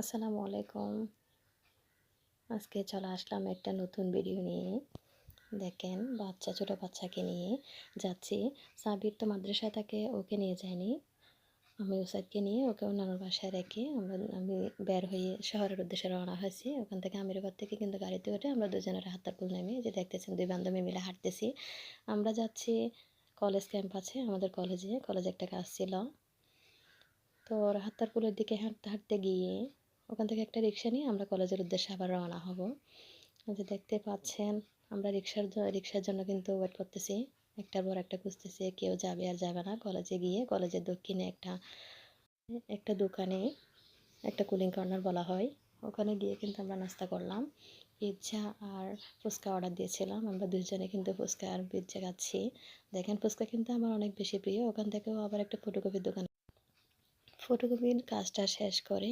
আসসালামু আলাইকুম। আজকে চলে আসলাম একটা নতুন ভিডিও নিয়ে। দেখেন, বাচ্চা, ছোটো বাচ্চাকে নিয়ে যাচ্ছি। সাবির তো মাদ্রাসায় থাকে, ওকে নিয়ে যায়নি। আমি ওসাদকে নিয়ে, ওকে নানুর বাসায় রেখে আমরা, আমি বের হয়ে শহরের উদ্দেশ্যে রওনা হয়েছি। ওখান থেকে আমির ঘর থেকে কিন্তু গাড়িতে উঠে আমরা দুজনের হাত্তারপুল নেমে যে দেখতেছেন দুই বান্ধবী মিলে হাঁটতেছি। আমরা যাচ্ছি কলেজ ক্যাম্প আছে আমাদের কলেজে কলেজে একটা কাজ ছিল। তো হাত্তারপুলের দিকে হাঁটতে হাঁটতে গিয়ে ওখান থেকে একটা রিক্সা নিয়ে আমরা কলেজের উদ্দেশ্যে আবার রওনা হব। যে দেখতে পাচ্ছেন, আমরা রিক্সার রিক্সার জন্য কিন্তু ওয়েট করতেছি। একটার পর একটা খুঁজতেছি, কেউ যাবে আর যাবে না। কলেজে গিয়ে কলেজের দক্ষিণে একটা একটা দোকানে, একটা কুলিং কর্নার বলা হয়। ওখানে গিয়ে কিন্তু আমরা নাস্তা করলাম। পিৎজা আর ফুচকা অর্ডার দিয়েছিলাম। আমরা দুজনে কিন্তু ফুচকা আর পিৎজা খাচ্ছি। দেখেন, ফুচকা কিন্তু আমার অনেক বেশি প্রিয়। ওখান থেকেও আবার একটা ফটোকপির দোকান। ফটোকপির কাজটা শেষ করে